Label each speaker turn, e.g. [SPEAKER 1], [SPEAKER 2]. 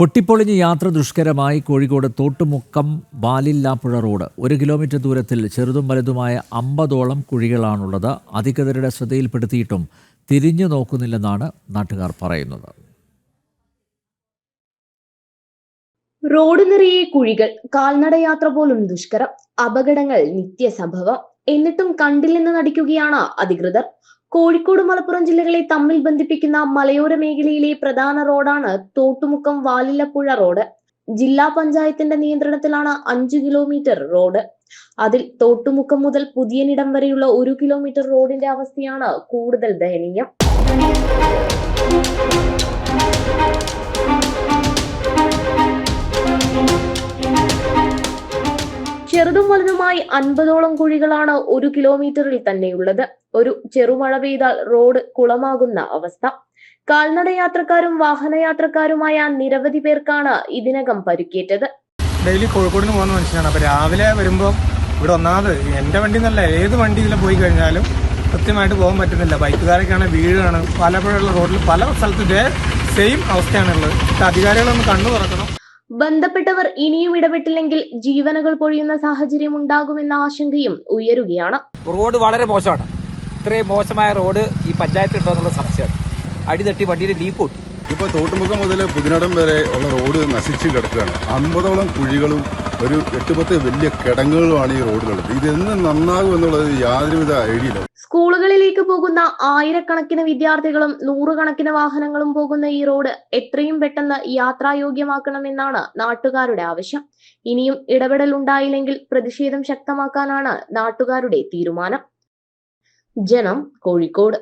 [SPEAKER 1] പൊട്ടിപ്പൊളിഞ്ഞ് യാത്ര ദുഷ്കരമായി കോഴിക്കോട് തോട്ടുമുക്കം ബാലില്ലാപ്പുഴ റോഡ്. ഒരു കിലോമീറ്റർ ദൂരത്തിൽ ചെറുതും വലുതുമായ അമ്പതോളം കുഴികളാണുള്ളത്. അധികൃതരുടെ ശ്രദ്ധയിൽപ്പെടുത്തിയിട്ടും തിരിഞ്ഞു നോക്കുന്നില്ലെന്നാണ് നാട്ടുകാർ പറയുന്നത്.
[SPEAKER 2] റോഡ് നിറയെ കുഴികൾ കാൽനടയാത്ര പോലും ദുഷ്കരം അപകടങ്ങൾ നിത്യസംഭവം. എന്നിട്ടും കണ്ടില്ലെന്ന് നടിക്കുകയാണ് അധികൃതർ. കോഴിക്കോട് മലപ്പുറം ജില്ലകളെ തമ്മിൽ ബന്ധിപ്പിക്കുന്ന മലയോര മേഖലയിലെ പ്രധാന റോഡാണ് തോട്ടുമുക്കം വാലില്ലപ്പുഴ റോഡ്. ജില്ലാ പഞ്ചായത്തിന്റെ നിയന്ത്രണത്തിലാണ് അഞ്ചു കിലോമീറ്റർ റോഡ്. അതിൽ തോട്ടുമുക്കം മുതൽ പുതിയനിടം വരെയുള്ള ഒരു കിലോമീറ്റർ റോഡിന്റെ അവസ്ഥയാണ് കൂടുതൽ ദയനീയം. ചെറുതും വലുതുമായി അൻപതോളം കുഴികളാണ് ഒരു കിലോമീറ്ററിൽ തന്നെയുള്ളത്. ഒരു ചെറുമഴ പെയ്താൽ റോഡ് കുളമാകുന്ന അവസ്ഥ. കാൽനട യാത്രക്കാരും വാഹനയാത്രക്കാരുമായ നിരവധി പേർക്കാണ് ഇതിനകം പരിക്കേറ്റത്.
[SPEAKER 3] ഡെയിലി കോഴിക്കോടിന് പോകുന്ന മനുഷ്യനാണ്. അപ്പൊ രാവിലെ വരുമ്പോൾ ഇവിടെ ഒന്നാമത് എന്റെ വണ്ടി എന്നല്ല ഏത് വണ്ടിയിൽ പോയി കഴിഞ്ഞാലും കൃത്യമായിട്ട് പോകാൻ പറ്റുന്നില്ല. ബൈക്കുകാരൊക്കെയാണ് വീഴാണ് പലപ്പോഴുള്ള റോഡിൽ പല സ്ഥലത്തും സെയിം അവസ്ഥയാണുള്ളത്. അധികാരികളൊന്ന് കണ്ണു തുറക്കണം.
[SPEAKER 2] ബന്ധപ്പെട്ടവർ ഇനിയും ഇടപെട്ടില്ലെങ്കിൽ ജീവനുകൾ പൊഴിയുന്ന സാഹചര്യം ഉണ്ടാകുമെന്ന ആശങ്കയും ഉയരുകയാണ്.
[SPEAKER 4] റോഡ് വളരെ മോശമാണ്. ഇത്രയും മോശമായ റോഡ് ഈ പഞ്ചായത്ത് ഉണ്ടോ എന്നുള്ള സംശയമാണ്. അടിതട്ടി വണ്ടിയിൽ ലീക്ക് പൊട്ടി
[SPEAKER 5] ഇപ്പൊ തോട്ടുമുഖം മുതൽ പുതിനടം വരെ ഉള്ള റോഡ് നശിച്ച് കിടക്കുകയാണ്. അമ്പതോളം കുഴികളും ഒരു എട്ട് പത്ത് വലിയ കിടങ്ങുകളുമാണ് ഈ റോഡുകൾ. ഇതെന്ന് നന്നാകും എന്നുള്ളത് യാതൊരുവിധ ഐഡിയ
[SPEAKER 2] സ്കൂളുകളിലേക്ക് പോകുന്ന ആയിരക്കണക്കിന് വിദ്യാർത്ഥികളും നൂറുകണക്കിന് വാഹനങ്ങളും പോകുന്ന ഈ റോഡ് എത്രയും പെട്ടെന്ന് യാത്രായോഗ്യമാക്കണമെന്നാണ് നാട്ടുകാരുടെ ആവശ്യം. ഇനിയും ഇടപെടൽ ഉണ്ടായില്ലെങ്കിൽ പ്രതിഷേധം ശക്തമാക്കാനാണ് നാട്ടുകാരുടെ തീരുമാനം. ജനം കോഴിക്കോട്.